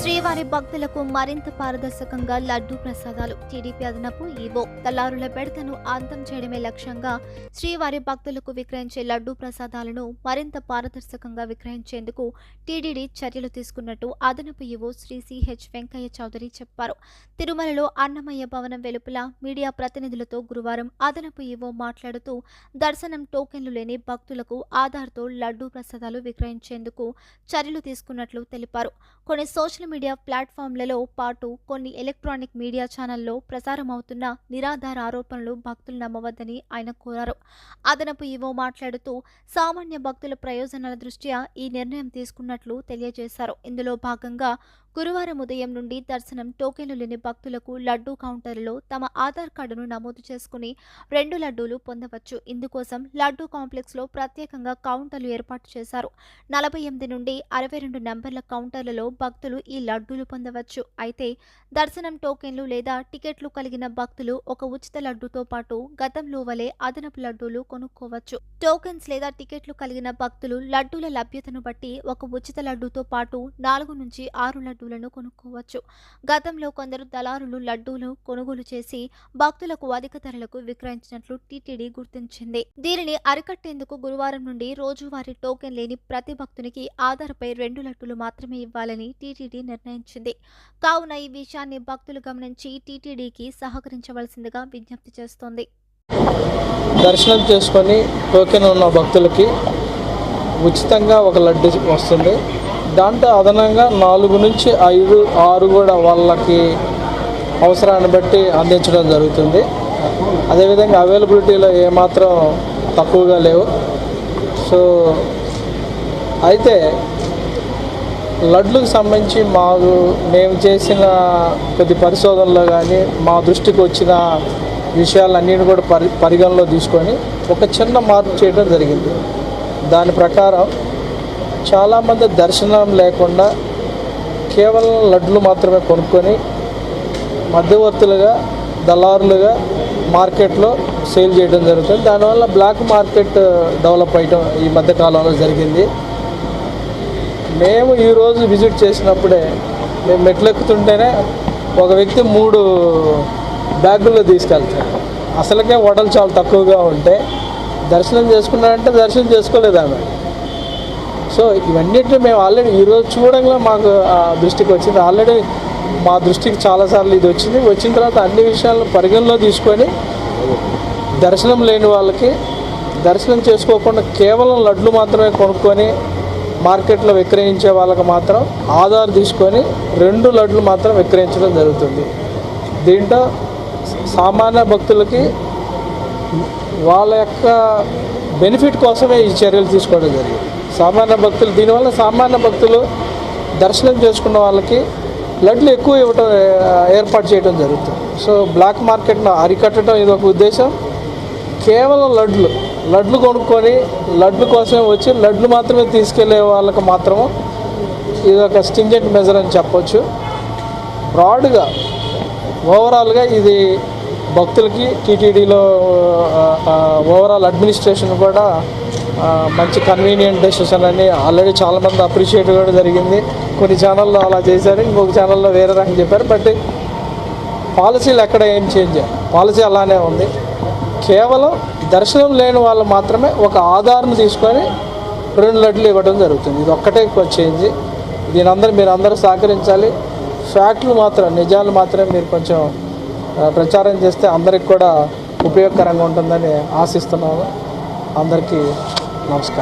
శ్రీవారి భక్తులకు మరింత పారదర్శకంగా లడ్డూ ప్రసాదాలు. టీడీపీ అదనపు ఈవో దళారుల బెడతను అంతం చేయడమే లక్ష్యంగా శ్రీవారి భక్తులకు విక్రయించే లడ్డూ ప్రసాదాలను మరింత పారదర్శకంగా విక్రయించేందుకు టీడీడీ చర్యలు తీసుకున్నట్టు అదనపు ఈవో శ్రీ సిహెచ్ వెంకయ్య చౌదరి చెప్పారు. తిరుమలలో అన్నమయ్య భవనం వెలుపల మీడియా ప్రతినిధులతో గురువారం అదనపు ఈవో మాట్లాడుతూ దర్శనం టోకెన్లు లేని భక్తులకు ఆధార్తో లడ్డూ ప్రసాదాలు విక్రయించేందుకు చర్యలు తీసుకున్నట్లు తెలిపారు. కొన్ని సోషల్ మీడియా ప్లాట్ఫామ్లలో పాటు కొన్ని ఎలక్ట్రానిక్ మీడియా ఛానల్లో ప్రసారమవుతున్న నిరాధార ఆరోపణలు భక్తులు నమ్మవద్దని ఆయన కోరారు. అదనపు ఈవో మాట్లాడుతూ సామాన్య భక్తుల ప్రయోజనాల దృష్ట్యా ఈ నిర్ణయం తీసుకున్నట్లు తెలియజేశారు. ఇందులో భాగంగా గురువారం ఉదయం నుండి దర్శనం టోకెన్లు లేని భక్తులకు లడ్డూ కౌంటర్లో తమ ఆధార్ కార్డును నమోదు చేసుకుని రెండు లడ్డూలు పొందవచ్చు. ఇందుకోసం లడ్డూ కాంప్లెక్స్లో ప్రత్యేకంగా కౌంటర్లు ఏర్పాటు చేశారు. నలభై ఎనిమిది నుండి అరవై రెండు నెంబర్ల కౌంటర్లలో భక్తులు ఈ లడ్డూలు పొందవచ్చు. అయితే దర్శనం టోకెన్లు లేదా టికెట్లు కలిగిన భక్తులు ఒక ఉచిత లడ్డూతో పాటు గతంలో వలె అదనపు లడ్డూలు కొనుక్కోవచ్చు. టోకెన్స్ లేదా టికెట్లు కలిగిన భక్తులు లడ్డూల లభ్యతను బట్టి ఒక ఉచిత లడ్డూతో పాటు నాలుగు నుంచి ఆరు లడ్డూలను కొనుక్కోవచ్చు. గతంలో కొందరు దళారులు లడ్డూలు కొనుగోలు చేసి భక్తులకు అధిక ధరలకు విక్రయించినట్లు టీటీడీ గుర్తించింది. దీనిని అరికట్టేందుకు గురువారం నుండి రోజువారీ టోకెన్ లేని ప్రతి భక్తునికి ఆధార్పై రెండు లడ్డూలు మాత్రమే ఇవ్వాలని టీటీడీ నిర్ణయించింది. కావున ఈ విషయాన్ని భక్తులు గమనించి టీటీడీకి సహకరించవలసిందిగా విజ్ఞప్తి చేస్తోంది. దర్శనం చేసుకొని టోకెన్ ఉన్న భక్తులకి ఉచితంగా ఒక లడ్డు వస్తుంది. దాంట్లో అదనంగా నాలుగు నుంచి ఐదు ఆరు కూడా వాళ్ళకి అవసరాన్ని బట్టి అందించడం జరుగుతుంది. అదేవిధంగా అవైలబిలిటీలో ఏమాత్రం తక్కువగా లేవు. సో అయితే లడ్లకు సంబంధించి మాకు మేము చేసిన కొద్ది పరిశోధనలో కానీ మా దృష్టికి వచ్చిన విషయాలన్నిటిని కూడా పరి పరిగణలో తీసుకొని ఒక చిన్న మార్పు చేయడం జరిగింది. దాని ప్రకారం చాలామంది దర్శనం లేకుండా కేవలం లడ్లు మాత్రమే కొనుక్కొని మధ్యవర్తులుగా దళారులుగా మార్కెట్లో సేల్ చేయడం జరుగుతుంది. దానివల్ల బ్లాక్ మార్కెట్ డెవలప్ అయ్యడం ఈ మధ్యకాలంలో జరిగింది. మేము ఈరోజు విజిట్ చేసినప్పుడే మేము మెట్లెక్కుతుంటేనే ఒక వ్యక్తి మూడు బ్యాగుల్లో తీసుకెళ్తాడు. అసలుకే వడలు చాలా తక్కువగా ఉంటే దర్శనం చేసుకున్నాడంటే దర్శనం చేసుకోలేదు ఆమె. సో ఇవన్నిటిని మేము ఆల్రెడీ ఈరోజు చూడంగా మాకు ఆ దృష్టికి వచ్చింది. ఆల్రెడీ మా దృష్టికి చాలాసార్లు ఇది వచ్చింది. వచ్చిన తర్వాత అన్ని విషయాలను పరిగణలో తీసుకొని దర్శనం లేని వాళ్ళకి దర్శనం చేసుకోకుండా కేవలం లడ్లు మాత్రమే కొనుక్కొని మార్కెట్లో విక్రయించే వాళ్ళకి మాత్రం ఆధార్ తీసుకొని రెండు లడ్లు మాత్రం విక్రయించడం జరుగుతుంది. దీంట్లో సామాన్య భక్తులకి వాళ్ళ యొక్క బెనిఫిట్ కోసమే ఈ చర్యలు తీసుకోవడం జరిగింది. సామాన్య భక్తులు దీనివల్ల సామాన్య భక్తులు దర్శనం చేసుకున్న వాళ్ళకి లడ్లు ఎక్కువ ఇవ్వటం ఏర్పాటు చేయడం జరుగుతుంది. సో బ్లాక్ మార్కెట్ను అరికట్టడం ఇది ఒక ఉద్దేశం. కేవలం లడ్లు లడ్లు కొనుక్కొని లడ్లు కోసమే వచ్చి లడ్లు మాత్రమే తీసుకెళ్ళే వాళ్ళకి మాత్రము ఇది ఒక స్టింజెంట్ మెజర్ అని చెప్పొచ్చు. బ్రాడ్గా ఓవరాల్గా ఇది భక్తులకి టీటీడీలో ఓవరాల్ అడ్మినిస్ట్రేషన్ కూడా మంచి కన్వీనియంట్ డెసిషన్ అని ఆల్రెడీ చాలామంది అప్రిషియేట్ కూడా జరిగింది. కొన్ని ఛానల్లో అలా చేశారు. ఇంకొక ఛానల్లో వేరే రకం చెప్పారు. బట్ పాలసీలు ఎక్కడ ఏం చేంజ్ పాలసీ అలానే ఉంది. కేవలం దర్శనం లేని వాళ్ళు మాత్రమే ఒక ఆధార్ను తీసుకొని రెండు లడ్లు ఇవ్వడం జరుగుతుంది. ఇది ఒక్కటే చేంజ్ దీని అందరూ మీరు అందరూ సహకరించాలి. ఫ్యాక్ట్లు మాత్రం నిజాలు మాత్రమే మీరు కొంచెం ప్రచారం చేస్తే అందరికి కూడా ఉపయోగకరంగా ఉంటుందని ఆశిస్తున్నాము అందరికీ Vamos.